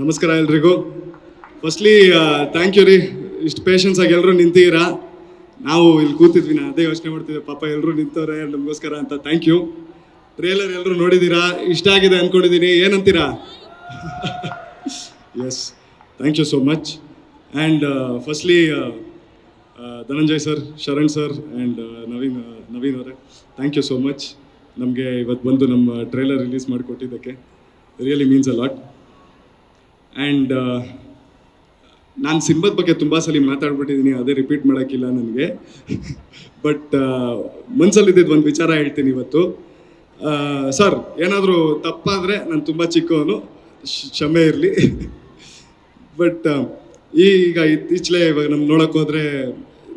ನಮಸ್ಕಾರ ಎಲ್ರಿಗೂ. Firstly thank you ರೀ. ಇಷ್ಟು ಪೇಷನ್ಸ್ ಆಗಿ ಎಲ್ಲರೂ ನಿಂತಿದ್ದೀರಾ? ನಾವು ಇಲ್ಲಿ ಕೂತಿದ್ವಿ, ನಾ ಅದೇ ಯೋಚನೆ ಮಾಡ್ತಿದ್ದೆ, ಪಾಪ ಎಲ್ಲರೂ ನಿಂತವ್ರೆ, ನಮಗೋಸ್ಕರ ಅಂತ. ಥ್ಯಾಂಕ್ ಯು ಟ್ರೇಲರ್ ಎಲ್ಲರೂ ನೋಡಿದ್ದೀರಾ? ಇಷ್ಟ ಆಗಿದೆ ಅಂದ್ಕೊಂಡಿದ್ದೀನಿ ಏನಂತೀರಾ? Yes thank you so much and firstly Dhananjay sir Sharan sir and Naveen Naveen ಅವರೇ. ಥ್ಯಾಂಕ್ ಯು ಸೋ ಮಚ್ ನಮಗೆ ಇವತ್ತು ಬಂದು ನಮ್ಮ trailer release ಮಾಡಿಕೊಟ್ಟಿದ್ದಕ್ಕೆ. Really means a lot and ನಾನು ಸಿನಿಮಾದ ಬಗ್ಗೆ ತುಂಬ ಸಲ ಮಾತಾಡ್ಬಿಟ್ಟಿದ್ದೀನಿ ಅದೇ ರಿಪೀಟ್ ಮಾಡೋಕ್ಕಿಲ್ಲ ನನಗೆ. ಬಟ್ ಮನಸ್ಸಲ್ಲಿದ್ದಿದ್ದು ಒಂದು ವಿಚಾರ ಹೇಳ್ತೀನಿ ಇವತ್ತು. ಸರ್, ಏನಾದರೂ ತಪ್ಪಾದರೆ ನಾನು ತುಂಬ ಚಿಕ್ಕವನು ಕ್ಷಮೆ ಇರಲಿ. ಬಟ್ ಈಗ ಇತ್ತೀಚಲೆ ಇವಾಗ ನಮ್ಗೆ ನೋಡೋಕೆ ಹೋದರೆ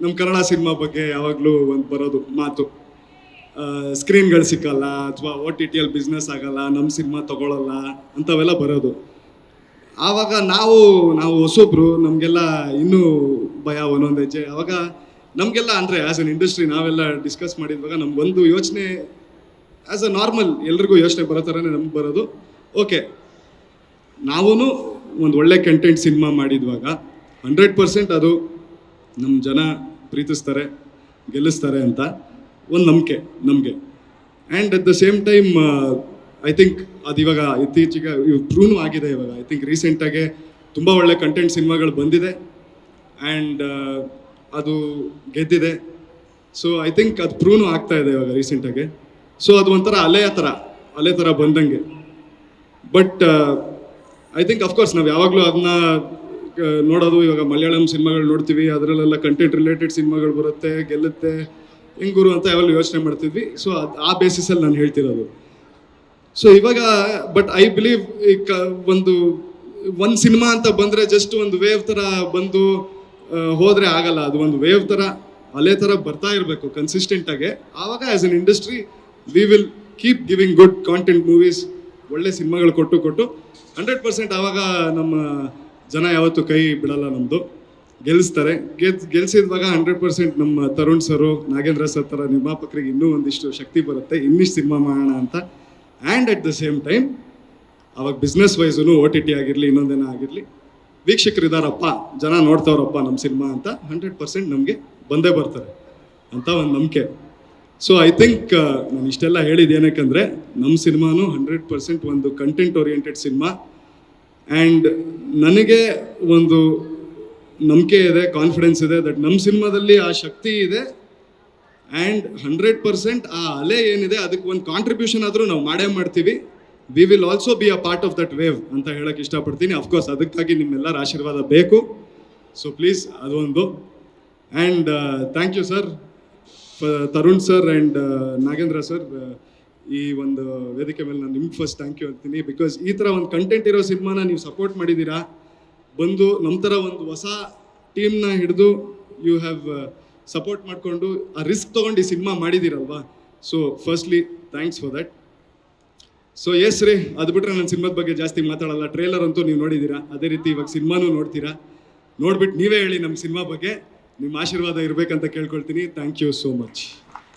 ನಮ್ಮ ಕನ್ನಡ ಸಿನಿಮಾ ಬಗ್ಗೆ ಯಾವಾಗಲೂ ಒಂದು ಬರೋದು ಮಾತು. ಸ್ಕ್ರೀನ್ಗಳು ಸಿಕ್ಕಲ್ಲ, ಅಥವಾ ಓ ಟಿ ಟಿಯಲ್ಲಿ ಬಿಸ್ನೆಸ್ ಆಗಲ್ಲ ನಮ್ಮ ಸಿನಿಮಾ ತೊಗೊಳಲ್ಲ, ಅಂಥವೆಲ್ಲ ಬರೋದು. ಆವಾಗ ನಾವು ನಾವು ಹೊಸೊಬ್ರು, ನಮಗೆಲ್ಲ ಇನ್ನೂ ಭಯ ಒಂದೊಂದು ಹೆಜ್ಜೆ ಆವಾಗ ನಮಗೆಲ್ಲ ಅಂದರೆ ಆ್ಯಸ್ ಅನ್ ಇಂಡಸ್ಟ್ರಿ ನಾವೆಲ್ಲ ಡಿಸ್ಕಸ್ ಮಾಡಿದ್ವಾಗ ಒಂದು ಯೋಚನೆ ಆ್ಯಸ್ ಅ ನಾರ್ಮಲ್ ಎಲ್ರಿಗೂ ಯೋಚನೆ ಬರೋ ಥರನೇ ನಮ್ಗೆ ಬರೋದು. ಓಕೆ ನಾವೂ ಒಂದು ಒಳ್ಳೆ ಕಂಟೆಂಟ್ ಸಿನಿಮಾ ಮಾಡಿದ್ವಾಗ ಹಂಡ್ರೆಡ್ ಪರ್ಸೆಂಟ್ ಅದು ನಮ್ಮ ಜನ ಪ್ರೀತಿಸ್ತಾರೆ, ಗೆಲ್ಲಿಸ್ತಾರೆ ಅಂತ ಒಂದು ನಂಬಿಕೆ ನಮಗೆ. And at the same time I think ಅದು ಇವಾಗ ಇತ್ತೀಚೆಗೆ ಪ್ರೂನು ಆಗಿದೆ ಇವಾಗ. ಐ ಥಿಂಕ್ ರೀಸೆಂಟಾಗೆ ತುಂಬ ಒಳ್ಳೆ ಕಂಟೆಂಟ್ ಸಿನಿಮಾಗಳು ಬಂದಿದೆ. ಆ್ಯಂಡ್ ಅದು ಗೆದ್ದಿದೆ. ಸೊ ಐ ಥಿಂಕ್ ಅದು ಪ್ರೂನು ಆಗ್ತಾ ಇದೆ ಇವಾಗ ರೀಸೆಂಟಾಗೆ ಸೊ ಅದು ಒಂಥರ ಅಲೆಯ ಥರ, ಅಲೆ ಥರ ಬಂದಂಗೆ. ಬಟ್ ಐ ಥಿಂಕ್ ಅಫ್ಕೋರ್ಸ್ ನಾವು ಯಾವಾಗಲೂ ಅದನ್ನ ನೋಡೋದು, ಇವಾಗ ಮಲಯಾಳಂ ಸಿನಿಮಾಗಳು ನೋಡ್ತೀವಿ. ಅದರಲ್ಲೆಲ್ಲ ಕಂಟೆಂಟ್ ರಿಲೇಟೆಡ್ ಸಿನಿಮಾಗಳು ಬರುತ್ತೆ, ಗೆಲ್ಲುತ್ತೆ ಹೆಂಗುರು ಅಂತ ಯಾವಾಗಲೂ ಯೋಚನೆ ಮಾಡ್ತಿದ್ವಿ. ಸೊ ಅದು, ಆ ಬೇಸಿಸಲ್ಲಿ ನಾನು ಹೇಳ್ತಿರೋದು. ಸೊ ಇವಾಗ ಬಟ್ ಐ ಬಿಲೀವ್ ಈ ಒಂದು ಒಂದು ಸಿನಿಮಾ ಅಂತ ಬಂದರೆ ಜಸ್ಟ್ ಒಂದು ವೇವ್ ಥರ ಬಂದು ಹೋದರೆ ಆಗಲ್ಲ. ಅದು ಒಂದು ವೇವ್ ಥರ ಅಲೆ ಥರ ಬರ್ತಾ ಇರಬೇಕು ಕನ್ಸಿಸ್ಟೆಂಟಾಗೆ ಆವಾಗ as an industry we will keep giving good content movies ಒಳ್ಳೆ ಸಿನಿಮಾಗಳು ಕೊಟ್ಟು ಕೊಟ್ಟು. ಹಂಡ್ರೆಡ್ ಪರ್ಸೆಂಟ್ ಆವಾಗ ನಮ್ಮ ಜನ ಯಾವತ್ತೂ ಕೈ ಬಿಡಲ್ಲ ನಮ್ಮದು ಗೆಲ್ಲಿಸ್ತಾರೆ ಗೆದ್ ಗೆಲ್ಸಿದ್ವಾಗ ಹಂಡ್ರೆಡ್ ಪರ್ಸೆಂಟ್ ನಮ್ಮ ತರುಣ್ ಸರು, ನಾಗೇಂದ್ರ ಸರ್ ಥರ ನಿರ್ಮಾಪಕರಿಗೆ ಇನ್ನೂ ಒಂದಿಷ್ಟು ಶಕ್ತಿ ಬರುತ್ತೆ. ಇನ್ನಿಷ್ಟು ಸಿನಿಮಾ ಮಾಡೋಣ ಅಂತ. And at the same time ಅವಾಗ ಬಿಸ್ನೆಸ್ ವೈಸೂ ಓ ಟಿ ಟಿ ಆಗಿರಲಿ ಇನ್ನೊಂದೇನೋ ಆಗಿರಲಿ, ವೀಕ್ಷಕರು ಇದಾರಪ್ಪ, ಜನ ನೋಡ್ತಾವ್ರಪ್ಪ ನಮ್ಮ ಸಿನಿಮಾ ಅಂತ ಹಂಡ್ರೆಡ್ ಪರ್ಸೆಂಟ್ ನಮಗೆ ಬಂದೇ ಬರ್ತಾರೆ ಅಂತ ಒಂದು ನಂಬಿಕೆ. ಸೊ ಐ ಥಿಂಕ್ ನಾನು ಇಷ್ಟೆಲ್ಲ ಹೇಳಿದ್ದು ಏನಕ್ಕಂದರೆ ನಮ್ಮ ಸಿನಿಮಾನು ಹಂಡ್ರೆಡ್ ಪರ್ಸೆಂಟ್ ಒಂದು ಕಂಟೆಂಟ್ ಓರಿಯೆಂಟೆಡ್ ಸಿನಿಮಾ. ಆ್ಯಂಡ್ ನನಗೆ ಒಂದು ನಂಬಿಕೆ ಇದೆ ಕಾನ್ಫಿಡೆನ್ಸ್ ಇದೆ ದಟ್ ನಮ್ಮ ಸಿನಿಮಾದಲ್ಲಿ ಆ ಶಕ್ತಿ ಇದೆ ಆ್ಯಂಡ್ ಹಂಡ್ರೆಡ್ ಪರ್ಸೆಂಟ್ ಆ ಅಲೆ ಏನಿದೆ, ಅದಕ್ಕೆ ಒಂದು ಕಾಂಟ್ರಿಬ್ಯೂಷನ್ ಆದರೂ ನಾವು ಮಾಡೇ ಮಾಡ್ತೀವಿ. We will also be a part of that wave ಅಂತ ಹೇಳಕ್ಕೆ ಇಷ್ಟಪಡ್ತೀನಿ. ಅಫ್ಕೋರ್ಸ್ ಅದಕ್ಕಾಗಿ ನಿಮ್ಮೆಲ್ಲರ ಆಶೀರ್ವಾದ ಬೇಕು. ಸೊ ಪ್ಲೀಸ್ ಅದೊಂದು. And thank you sir Tarun sir and Nagendra sir ಈ ಒಂದು ವೇದಿಕೆ ಮೇಲೆ ನಾನು ನಿಮ್ಗೆ ಫಸ್ಟ್ ಥ್ಯಾಂಕ್ ಯು ಅಂತೀನಿ ಬಿಕಾಸ್ ಈ ಥರ ಒಂದು ಕಂಟೆಂಟ್ ಇರೋ ಸಿನಿಮಾನ ನೀವು ಸಪೋರ್ಟ್ ಮಾಡಿದ್ದೀರಾ? ಬಂದು ನಮ್ಮ ಥರ ಒಂದು ಹೊಸ ಟೀಮ್ನ ಹಿಡಿದು ಯು ಹ್ಯಾವ್ ಸಪೋರ್ಟ್ ಮಾಡಿಕೊಂಡು ಆ ರಿಸ್ಕ್ ತೊಗೊಂಡು ಈ cinema ಮಾಡಿದ್ದೀರಲ್ವಾ so firstly thanks for that so yes ರೀ, ಅದು ಬಿಟ್ಟರೆ ನಾನು ಸಿನಿಮಾದ ಬಗ್ಗೆ ಜಾಸ್ತಿ ಮಾತಾಡಲ್ಲ. ಟ್ರೇಲರ್ ಅಂತೂ ನೀವು ನೋಡಿದ್ದೀರಾ? ಅದೇ ರೀತಿ ಇವಾಗ ಸಿನಿಮಾನೂ ನೋಡ್ತೀರಾ? ನೋಡ್ಬಿಟ್ಟು ನೀವೇ ಹೇಳಿ ನಮ್ಮ ಸಿನಿಮಾ ಬಗ್ಗೆ. ನಿಮ್ಮ ಆಶೀರ್ವಾದ ಇರಬೇಕಂತ ಕೇಳ್ಕೊಳ್ತೀನಿ. Thank you so much